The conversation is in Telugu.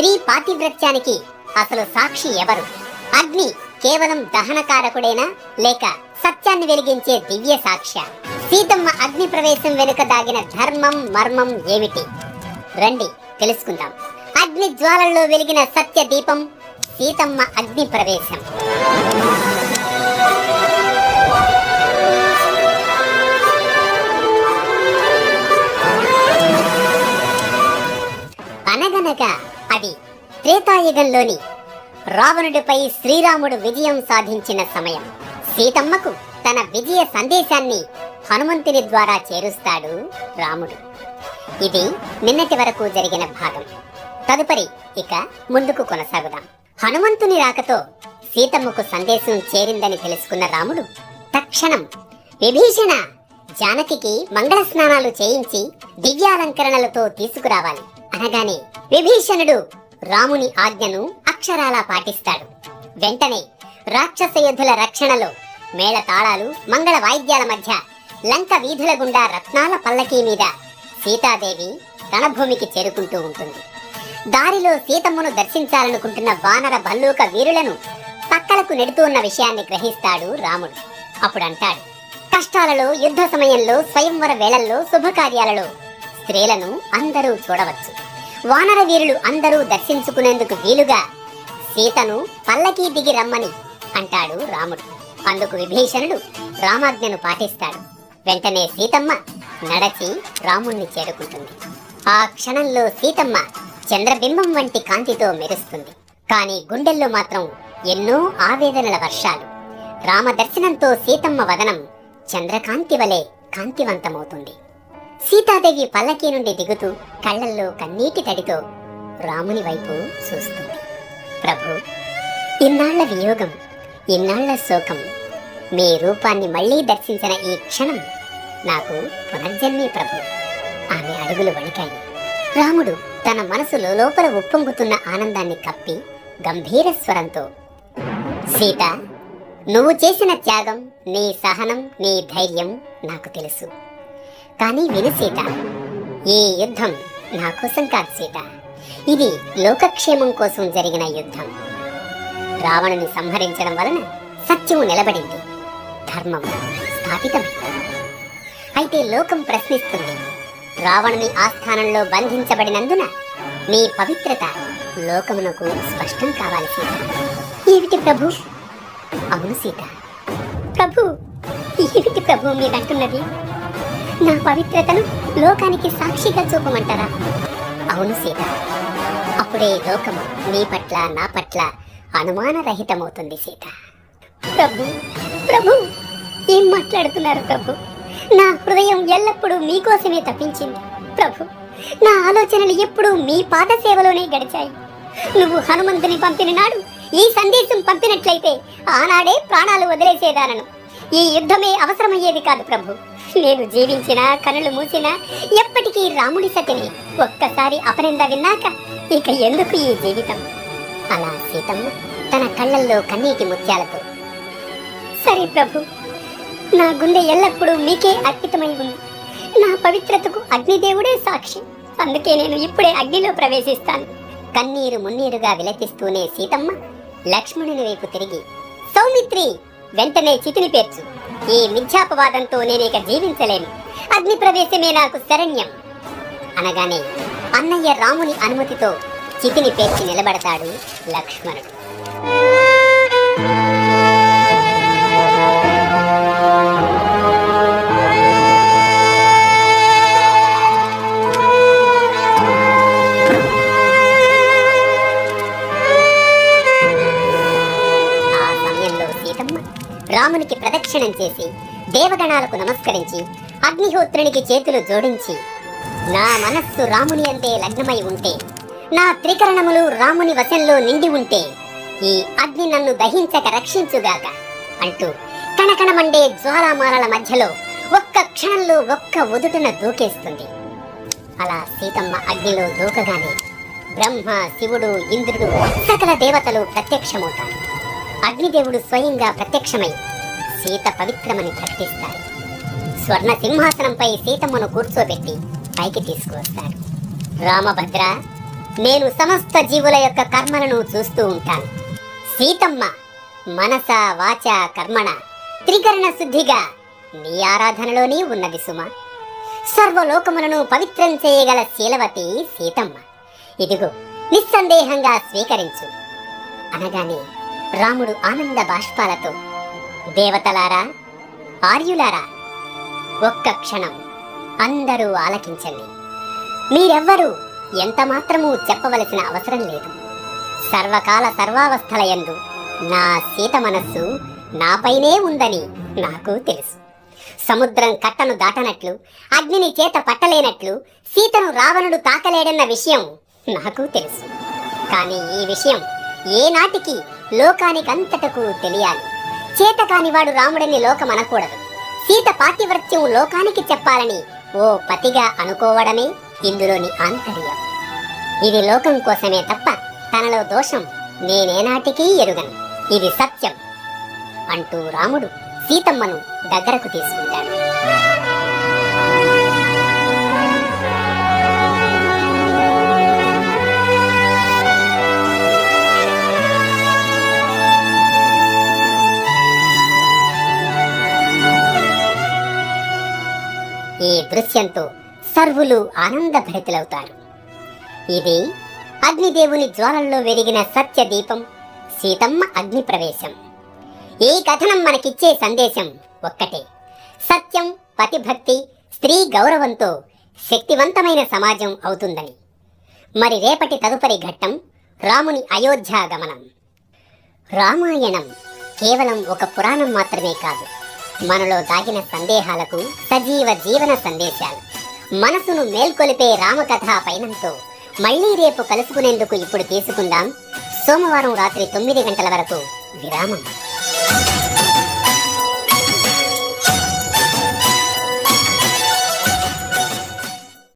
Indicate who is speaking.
Speaker 1: స్త్రీ పాతివ్రత్యానికి అసలు సాక్షి ఎవరు? అగ్ని కేవలం దహనకారకుడేనా? లేక సత్యాన్ని వెలిగించే దివ్య సాక్ష్య? సీతమ్మ అగ్ని ప్రవేశం వెనుక దాగిన ధర్మం మర్మం ఏమిటి? రండి తెలుసుకుందాం. అగ్ని జ్వాలల్లో వెలిగిన సత్య దీపం సీతమ్మ అగ్ని ప్రవేశం. అనగనగా అది త్రేతాయుగంలోని రావణుడిపై శ్రీరాముడు విజయం సాధించిన సమయం. సీతమ్మకు తన విజయ సందేశాన్ని హనుమంతుని ద్వారా చేరుస్తాడు రాముడు. ఇది నిన్నటి వరకు జరిగిన భాగం. తదుపరి ఇక ముందుకు కొనసాగుదాం. హనుమంతుని రాకతో సీతమ్మకు సందేశం చేరిందని తెలుసుకున్న రాముడు తక్షణం విభీషణ జానకికి మంగళ స్నానాలు చేయించి దివ్యాలంకరణలతో తీసుకురావాలి. అనగానే విభీషణుడు రాముని ఆజ్ఞను అక్షరాలా పాటిస్తాడు. వెంటనే రాక్షస యోధుల రక్షణలో మేళ తాళాలు మంగళ వాయిద్యాల మధ్య లంక వీధుల గుండా రత్నాల పల్లకీ మీద సీతాదేవి రణభూమికి చేరుకుంటూ ఉంటుంది. దారిలో సీతమ్మను దర్శించాలనుకుంటున్న వానర భల్లూక వీరులను పక్కలకు నెడుతూ ఉన్న విషయాన్ని గ్రహిస్తాడు రాముడు. అప్పుడు అంటాడు కష్టాలలో యుద్ధ సమయంలో స్వయంవర వేళల్లో శుభకార్యాలలో స్త్రీలను అందరూ చూడవచ్చు. వానర వీరులు అందరూ దర్శించుకునేందుకు వీలుగా సీతను పల్లకీ దిగి రమ్మని అంటాడు రాముడు. అందుకు విభీషణుడు రామాజ్ఞను పాటిస్తాడు. వెంటనే సీతమ్మ నడచి రాముణ్ణి చేరుకుంటుంది. ఆ క్షణంలో సీతమ్మ చంద్రబింబం వంటి కాంతితో మెరుస్తుంది. కానీ గుండెల్లో మాత్రం ఎన్నో ఆవేదనల వర్షాలు. రామ దర్శనంతో సీతమ్మ వదనం చంద్రకాంతి వలె కాంతివంతమవుతుంది. సీతాదేవి పల్లకి నుండి దిగుతూ కళ్ళల్లో కన్నీటి తడితో రాముని వైపు చూస్తుంది. ప్రభు ఇన్నాళ్ళ వియోగం ఇన్నాళ్ళ శోకం మీ రూపాన్ని మళ్ళీ దర్శించిన ఈ క్షణం నాకు పునర్జన్మే ప్రభు. ఆమె అడుగులు వణికాయి. రాముడు తన మనసులో లోపల ఉప్పొంగుతున్న ఆనందాన్ని కప్పి గంభీర స్వరంతో సీత నువ్వు చేసిన త్యాగం నీ సహనం నీ ధైర్యం నాకు తెలుసు. కానీ విను సీత. ఈ యుద్ధం నా కోసం కాదు సీత. ఇది లోకక్షేమం కోసం జరిగిన యుద్ధం. రావణుని సంహరించడం వలన సత్యము నిలబడింది. ధర్మం స్థాపితమైంది. అయితే లోకం ప్రశ్నిస్తుంది రావణుని ఆస్థానంలో బంధించబడినందున మీ పవిత్రత లోకమునకు స్పష్టం కావాలి సీత. ఏమిటి ప్రభు? అవును సీత. ప్రభు ఏమిటి ప్రభు మీరంటున్నది నా పవిత్రతను లోకానికి సాక్షిగా చూపమంటారా? అవును సీత. అప్పుడే లోకము నీ పట్ల నా పట్ల అనుమానరహితమవుతుంది సీత. ప్రభు ప్రభు ఏం మాట్లాడుతున్నారు ప్రభు? నా హృదయం ఎల్లప్పుడూ మీకోసమే తప్పించింది. ప్రభు నా ఆలోచనలు ఎప్పుడూ మీ పాద సేవలోనే గడిచాయి. నువ్వు హనుమంతుని పంపిన నాడు ఈ సందేశం పంపినట్లయితే ఆనాడే ప్రాణాలు వదిలేసేదానను. ఈ యుద్ధమే అవసరమయ్యేది కాదు ప్రభు. నేను జీవించిన కనులు మూసినా ఎప్పటికీ రాముడి సతిని ఒక్కసారి అపనింద విన్నాక ఇక ఎందుకు ఈ జీవితం? అలా సీతమ్మ తన కళ్ళల్లో కన్నీటి ముత్యాలతో సరే ప్రభు నా గుండె ఎల్లప్పుడూ మీకే అర్పితమై ఉంది. నా పవిత్రతకు అగ్నిదేవుడే సాక్షి. అందుకే నేను ఇప్పుడే అగ్నిలో ప్రవేశిస్తాను. కన్నీరు మున్నీరుగా విలపిస్తూనే సీతమ్మ లక్ష్మణుని వైపు తిరిగి సౌమిత్రి! వెంటనే చితిని పేర్చు. ఈ మిథ్యాపవాదంతో నేనిక జీవించలేను. అగ్ని ప్రవేశమే నాకు శరణ్యం. అనగానే అన్నయ్య రాముని అనుమతితో చితిని పేర్చి నిలబడతాడు లక్ష్మణుడు. రామునికి ప్రదక్షిణం చేసి దేవగణాలకు నమస్కరించి అగ్నిహోత్రునికి చేతులు జోడించి నా మనస్సు రాముని అంతే లగ్నమై ఉంటే నా త్రికరణములు రాముని వశంలో నిండి ఉంటే ఈ అగ్ని నన్ను దహించక రక్షించుగాక అంటూ కణకణమండే జ్వాలామాలల మధ్యలో ఒక్క క్షణంలో ఒక్క ఒదుటన దూకేస్తుంది. అలా సీతమ్మ అగ్నిలో దూకగానే బ్రహ్మ శివుడు ఇంద్రుడు సకల దేవతలు ప్రత్యక్షమవుతారు. అగ్నిదేవుడు స్వయంగా ప్రత్యక్షమై సీత పవిత్రమని ప్రకటిస్తారు స్వర్ణ సింహాసనంపై సీతమ్మను కూర్చోబెట్టి పైకి తీసుకువస్తారు రామభద్ర నేను సమస్త జీవుల యొక్క కర్మలను చూస్తూ ఉంటాను. సీతమ్మ మనస వాచ కర్మణ త్రికరణ శుద్ధిగా నీ ఆరాధనలోనే ఉన్నది సుమ. సర్వలోకములను పవిత్రం చేయగల శీలవతి సీతమ్మ. ఇదిగో నిస్సందేహంగా స్వీకరించు. అనగానే రాముడు ఆనంద బాష్పాలతో. దేవతలారా ఆర్యులారా ఒక్క క్షణం అందరూ ఆలకించండి. మీరెవ్వరూ ఎంత మాత్రమూ చెప్పవలసిన అవసరం లేదు. సర్వకాల సర్వావస్థలయందు నా సీత మనస్సు నాపైనే ఉందని నాకు తెలుసు. సముద్రం కట్టను దాటనట్లు అగ్నిని చేత పట్టలేనట్లు సీతను రావణుడు తాకలేడన్న విషయం నాకు తెలుసు. కానీ ఈ విషయం ఏనాటికి లోకానికంతటకు తెలియాలి. చేతకానివాడు రాముడని లోకం అనకూడదు సీత పాతివ్రత్యం లోకానికి చెప్పాలని ఓ పతిగా అనుకోవడమే ఇందులోని ఆంతర్యం. ఇది లోకం కోసమే తప్ప తనలో దోషం నేనేనాటికీ ఎరుగను. ఇది సత్యం అంటూ రాముడు సీతమ్మను దగ్గరకు తీసుకుంటాడు. దృశ్యంతో సర్వులు ఆనందభరితులవుతారు ఇది అగ్నిదేవుని జ్వాలల్లో వెలిగిన సత్య దీపం సీతమ్మ అగ్ని ప్రవేశం. ఈ కథనం మనకిచ్చే సందేశం ఒక్కటే. సత్యం పతిభక్తి స్త్రీ గౌరవంతో శక్తివంతమైన సమాజం అవుతుందని. మరి రేపటి తదుపరి ఘట్టం రాముని అయోధ్యాగమనం రామాయణం కేవలం ఒక పురాణం మాత్రమే కాదు. మనలో దాగిన సందేహాలకు సజీవ జీవన సందేశాలు. మనసును మేల్కొలిపే రామకథా పయనంతో మళ్ళీ రేపు కలుసుకునేందుకు ఇప్పుడు తీసుకుందాం సోమవారం రాత్రి తొమ్మిది గంటల వరకు విరామం.